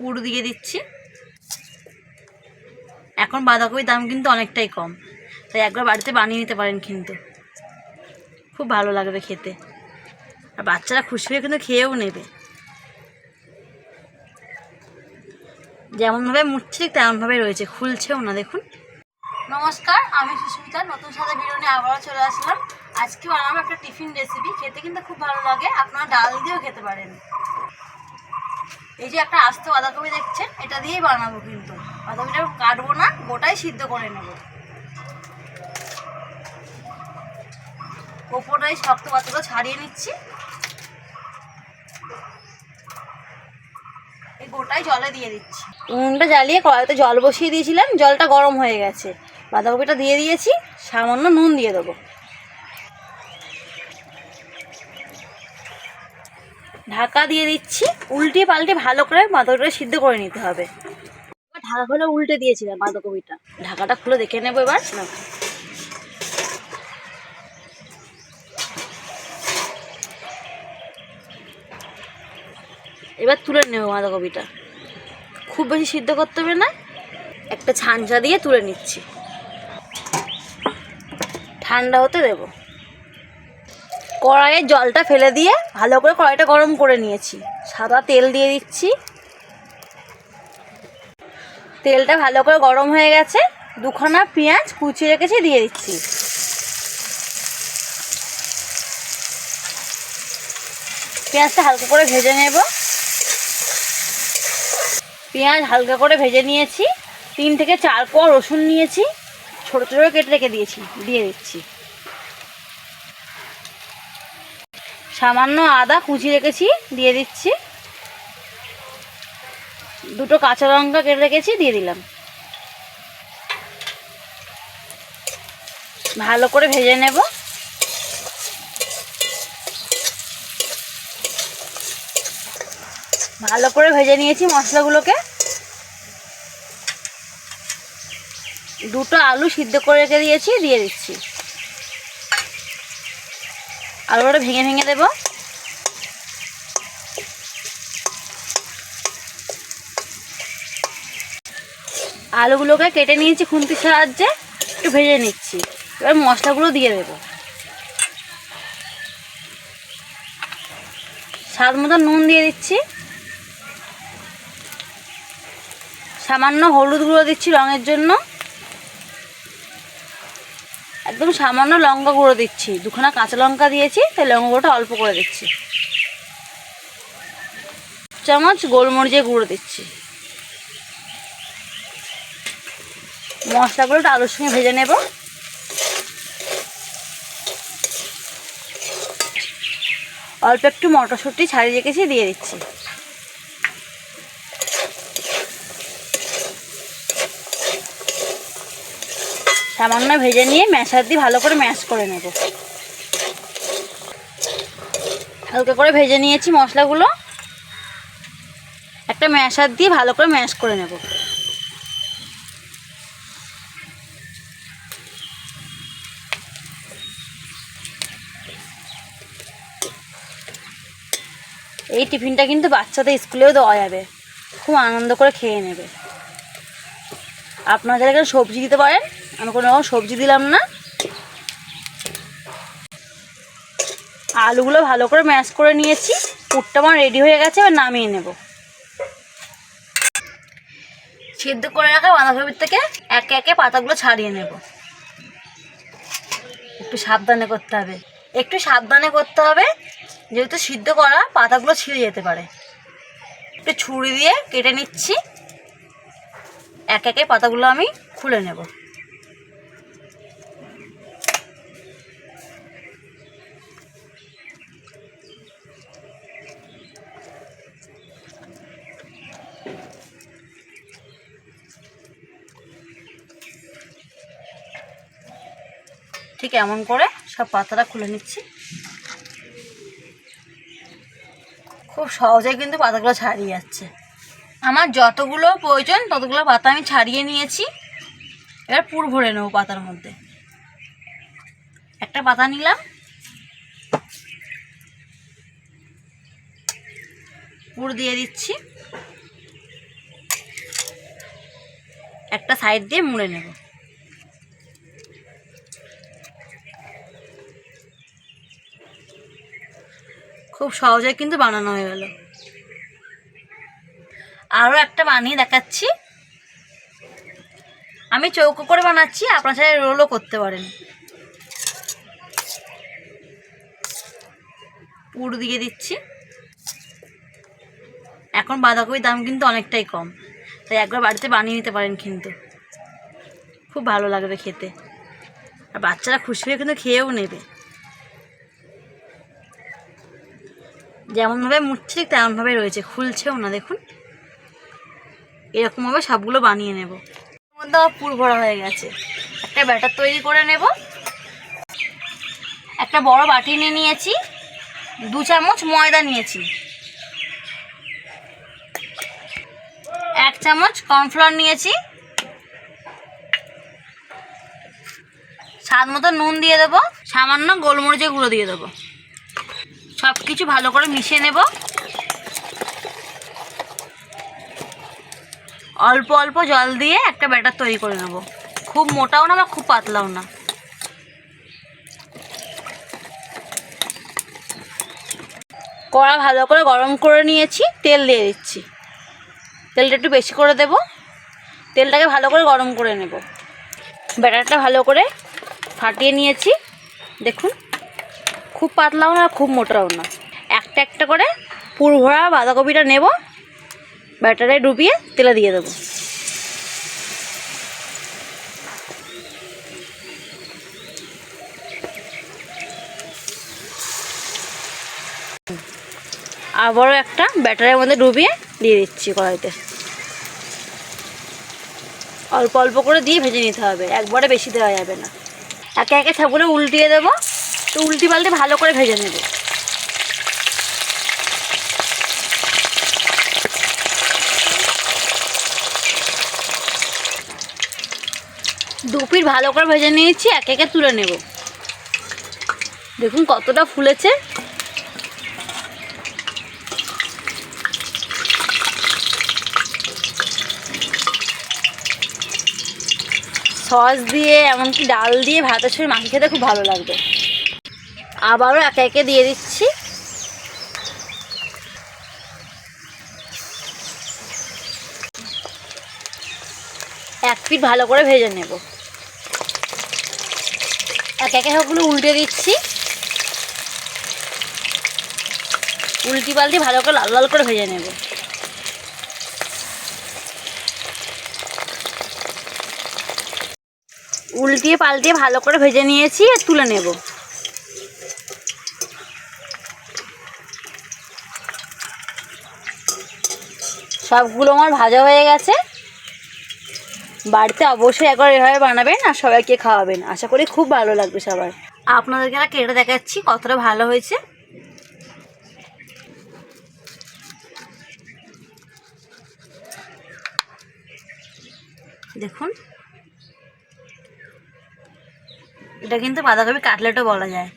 পুর দিয়ে দিচ্ছি। এখন বাঁধাকপির দাম কিন্তু অনেকটাই কম। তাই একবার বাড়িতে বানিয়ে নিতে পারেন কিন্তু। খুব ভালো লাগবে খেতে। আর বাচ্চারা খুশি হয়ে কিন্তু খেয়েও নেবে। যেমনভাবে মুড়ছে ঠিক তেমনভাবে রয়েছে। খুলছেও না, দেখুন। নমস্কার, আমি সুস্মিতা। নতুন সাথে ভিডিও নিয়ে আবারও চলে আসলাম। আজকে বানাবো একটা টিফিন রেসিপি খেতে কিন্তু খুব ভালো লাগে। আপনারা ডাল দিয়েও খেতে পারেন। এই যে একটা আস্ত বাঁধাকপি দেখছেন, এটা দিয়েই বানাবো কিন্তু। বাঁধাকপিটা কাটবো না, গোটাই সিদ্ধ করে নেব। ওপরটাই শক্ত পাতাগুলো ছাড়িয়ে নিচ্ছি। এই গোটাই জলে দিয়ে দিচ্ছি। উনুনটা জ্বালিয়ে কড়াইতে জল বসিয়ে দিয়েছিলাম, জলটা গরম হয়ে গেছে। বাঁধাকপিটা দিয়ে দিয়েছি, সামান্য নুন দিয়ে দেবো। ঢাকা দিয়ে দিচ্ছি। উল্টে পাল্টে ভালো করে বাঁধাকপিটা সিদ্ধ করে নিতে হবে। এবার ঢাকা খুলে উল্টে দিয়েছিলাম বাঁধাকপিটা ঢাকাটা খুলে দেখে নেব এবার। এবার তুলে নেব বাঁধাকপিটা খুব বেশি সিদ্ধ করতে হবে না। একটা ছাঁচা দিয়ে তুলে নিচ্ছি। ঠান্ডা হতে দেব। কড়াইয়ের জলটা ফেলে দিয়ে ভালো করে কড়াইটা গরম করে নিয়েছি। সাদা তেল দিয়ে দিচ্ছি। তেলটা ভালো করে গরম হয়ে গেছে। দুখানা পেঁয়াজ কুচিয়ে রেখেছি, দিয়ে দিচ্ছি। পেঁয়াজটা হালকা করে ভেজে নেব। পেঁয়াজ হালকা করে ভেজে নিয়েছি। তিন থেকে চার কোয়া রসুন নিয়েছি। ছোটো ছোটো কেটে রেখে দিয়েছি। দিয়ে দিচ্ছি। সামান্য আদা কুচি রেখেছি, দিয়ে দিচ্ছি। দুটো কাঁচা লঙ্কা কেটে রেখেছি, দিয়ে দিলাম। ভালো করে ভেজে নেব। ভালো করে ভেজে নিয়েছি মশলাগুলোকে। দুটো আলু সিদ্ধ করে রেখে দিয়েছি, দিয়ে দিচ্ছি। আলুটা ভেঙে ভেঙে দেব। আলুগুলোকে কেটে নিয়েছি খুন্তির সাহায্যে, একটু ভেজে নিচ্ছি। এবার মশলাগুলো দিয়ে দেব। স্বাদ মতো নুন দিয়ে দিচ্ছি। সামান্য হলুদ গুঁড়ো দিচ্ছি রঙের জন্য। একদম সামান্য লঙ্কা গুঁড়ো দিচ্ছি। দুখানা কাঁচা লঙ্কা দিয়েছি, তাই লঙ্কা গুঁড়োটা অল্প করে দিচ্ছি। চামচ গোলমরিচের গুঁড়ো দিচ্ছি। মশলাগুলো আলুর সঙ্গে ভেজে নেব। অল্প একটু মটরশুঁটি ছাড়িয়ে রেখেছি, দিয়ে দিচ্ছি। সামান্য ভেজে নিয়ে ম্যাশার দিয়ে ভালো করে ম্যাশ করে নেব। হালকা করে ভেজে নিয়েছি মশলাগুলো। একটা ম্যাশার দিয়ে ভালো করে ম্যাশ করে নেব। এই টিফিনটা কিন্তু বাচ্চাদের স্কুলেও দেওয়া যাবে। খুব আনন্দ করে খেয়ে নেবে। আপনারা যারা সবজি দিতে পারেন? আমি কোনো রকম সবজি দিলাম না। আলুগুলো ভালো করে ম্যাশ করে নিয়েছি। পুরটা আমার রেডি হয়ে গেছে, এবার নামিয়ে নেব। সিদ্ধ করে রাখা বাঁধাকপির থেকে একে একে পাতাগুলো ছাড়িয়ে নেব। একটু সাবধানে করতে হবে। একটু সাবধানে করতে হবে, যেহেতু সিদ্ধ করা, পাতাগুলো ছিঁড়ে যেতে পারে। একটু ছুরি দিয়ে কেটে নিচ্ছি। এক একে পাতাগুলো আমি খুলে নেব। ঠিক এমন করে সব পাতাটা খুলে নিচ্ছি। খুব সহজে কিন্তু পাতাগুলো ছাড়িয়ে যাচ্ছে। আমার যতগুলো প্রয়োজন, ততগুলো পাতা আমি ছাড়িয়ে নিয়েছি। এবার পুর ভরে নেব পাতার মধ্যে। একটা পাতা নিলাম। পুর দিয়ে দিচ্ছি। একটা সাইড দিয়ে মুড়ে নেব। খুব সহজে কিন্তু বানানো হয়ে গেল। আরও একটা বানিয়ে দেখাচ্ছি। আমি চৌকো করে বানাচ্ছি, আপনার সাথে রোলও করতে পারেন। পুর দিয়ে দিচ্ছি। এখন বাঁধাকপির দাম কিন্তু অনেকটাই কম। তাই একবার বাড়িতে বানিয়ে নিতে পারেন কিন্তু। খুব ভালো লাগবে খেতে। আর বাচ্চারা খুশি হয়ে কিন্তু খেয়েও নেবে। যেমনভাবে মুড়ছে, ঠিক তেমনভাবে রয়েছে। খুলছেও না দেখুন। এরকমভাবে সবগুলো বানিয়ে নেব। মধ্যে আমার পুর ভরা হয়ে গেছে। একটা ব্যাটার তৈরি করে নেব। একটা বড় বাটি নিয়ে নিয়েছি। দু চামচ ময়দা নিয়েছি। এক চামচ কর্নফ্লাওয়ার নিয়েছি। স্বাদ মতো নুন দিয়ে দেবো। সামান্য গোলমরিচের গুঁড়ো দিয়ে দেবো। সব কিছু ভালো করে মিশিয়ে নেব। অল্প অল্প জল দিয়ে একটা ব্যাটার তৈরি করে নেব। খুব মোটাও না বা খুব পাতলাও না। কড়া ভালো করে গরম করে নিয়েছি, তেল দিয়ে দিচ্ছি। তেলটা একটু বেশি করে দেব। তেলটাকে ভালো করে গরম করে নেব। ব্যাটারটা ভালো করে ফাটিয়ে নিয়েছি। দেখুন। খুব পাতলাও না, খুব মোটাও না। একটা একটা করে পুর ভরা বাঁধাকপিটা নেব, ব্যাটারে ডুবিয়ে তেলে দিয়ে দেবো। আবারও একটা ব্যাটারের মধ্যে ডুবিয়ে দিয়ে দিচ্ছি কড়াইতে। অল্প অল্প করে দিয়ে ভেজে নিতে হবে, একবারে বেশি দেওয়া যাবে না। একে একে সবগুলো উল্টিয়ে দেবো। তো উল্টি পাল্টে ভালো করে ভেজে নেব। দুপির ভালো করে ভেজে নিয়েছি, একে একে তুলে নেব। দেখুন কতটা ফুলেছে। সস দিয়ে, এমনকি ডাল দিয়ে ভাতের সঙ্গে মাখি খেতে খুব ভালো লাগবে। আবারও একে একে দিয়ে দিচ্ছি। এক পিঠ ভালো করে ভেজে নেব। এক একে সবগুলো উল্টে দিচ্ছি। উল্টি পাল্টি ভালো করে লাল লাল করে ভেজে নেব। উল্টিয়ে পাল্টিয়ে ভালো করে ভেজে নিয়েছি আর তুলে নেব। সবগুলো আমার ভাজা হয়ে গেছে। বাড়িতে অবশ্যই একবার এভাবে বানাবেন আর সবাইকে খাওয়াবেন। আশা করি খুব ভালো লাগবে সবার। আপনাদেরকে একটা কেটে দেখাচ্ছি, কতটা ভালো হয়েছে। দেখুন। এটা কিন্তু বাঁধাকপি কাটলেটও বলা যায়।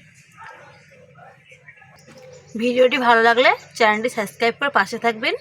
ভিডিওটি ভালো লাগলে চ্যানেলটি সাবস্ক্রাইব করে পাশে থাকবেন।